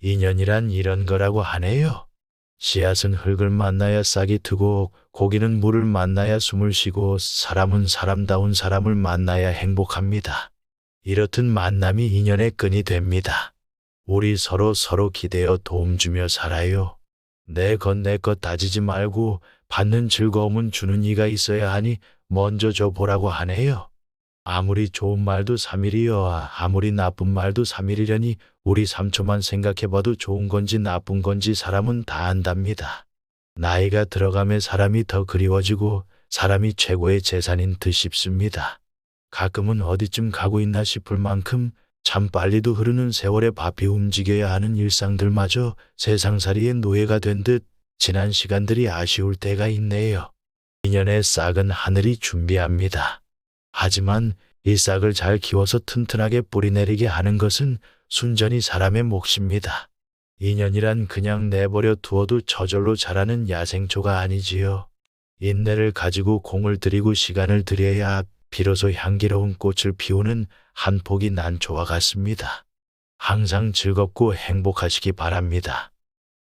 인연이란 이런 거라고 하네요. 씨앗은 흙을 만나야 싹이 트고 고기는 물을 만나야 숨을 쉬고 사람은 사람다운 사람을 만나야 행복합니다. 이렇듯 만남이 인연의 끈이 됩니다. 우리 서로 서로 기대어 도움 주며 살아요. 내 것 내 것 따지지 말고 받는 즐거움은 주는 이가 있어야 하니 먼저 줘 보라고 하네요. 아무리 좋은 말도 3일이여 아무리 나쁜 말도 3일이려니 우리 3초만 생각해봐도 좋은 건지 나쁜 건지 사람은 다 안답니다. 나이가 들어가며 사람이 더 그리워지고 사람이 최고의 재산인 듯 싶습니다. 가끔은 어디쯤 가고 있나 싶을 만큼 참 빨리도 흐르는 세월에 바삐 움직여야 하는 일상들마저 세상살이의 노예가 된 듯 지난 시간들이 아쉬울 때가 있네요. 인연의 싹은 하늘이 준비합니다. 하지만 이 싹을 잘 키워서 튼튼하게 뿌리내리게 하는 것은 순전히 사람의 몫입니다. 인연이란 그냥 내버려 두어도 저절로 자라는 야생초가 아니지요. 인내를 가지고 공을 들이고 시간을 들여야 비로소 향기로운 꽃을 피우는 한 폭이 난초와 같습니다. 항상 즐겁고 행복하시기 바랍니다.